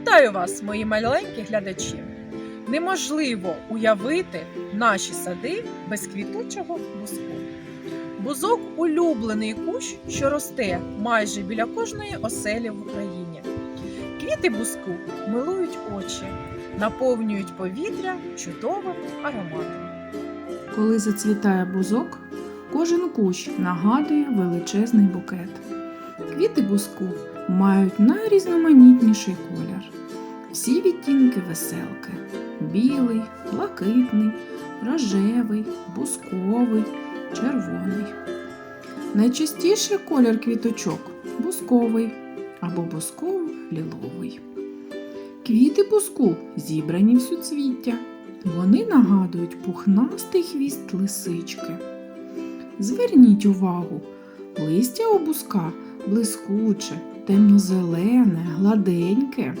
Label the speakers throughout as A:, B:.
A: Вітаю вас, мої маленькі глядачі! Неможливо уявити наші сади без квітучого бузку. Бузок улюблений кущ, що росте майже біля кожної оселі в Україні. Квіти бузку милують очі, наповнюють повітря чудовим ароматом.
B: Коли зацвітає бузок, кожен кущ нагадує величезний букет. Квіти бузку мають найрізноманітніший колір. Всі відтінки веселки: білий, блакитний, рожевий, бузковий, червоний. Найчастіший колір квіточок бузковий або бузково-ліловий. Квіти бузку зібрані в суцвіття. Вони нагадують пухнастий хвіст лисички. Зверніть увагу, листя у бузка блискуче, темно-зелене, гладеньке.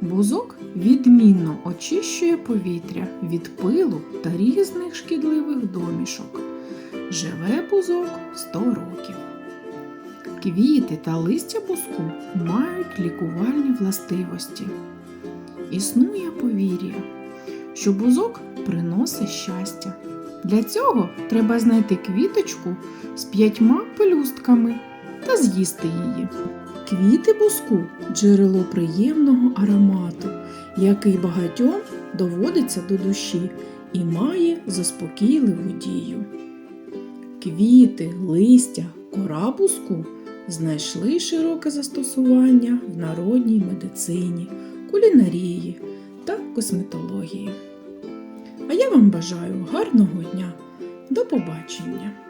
B: Бузок відмінно очищує повітря від пилу та різних шкідливих домішок. Живе бузок 100 років. Квіти та листя бузку мають лікувальні властивості. Існує повір'я, що бузок приносить щастя. Для цього треба знайти квіточку з п'ятьма пелюстками та з'їсти її. Квіти бузку джерело приємного аромату, який багатьом доводиться до душі і має заспокійливу дію. Квіти, листя, кора бузку знайшли широке застосування в народній медицині, кулінарії та косметології. А я вам бажаю гарного дня. До побачення!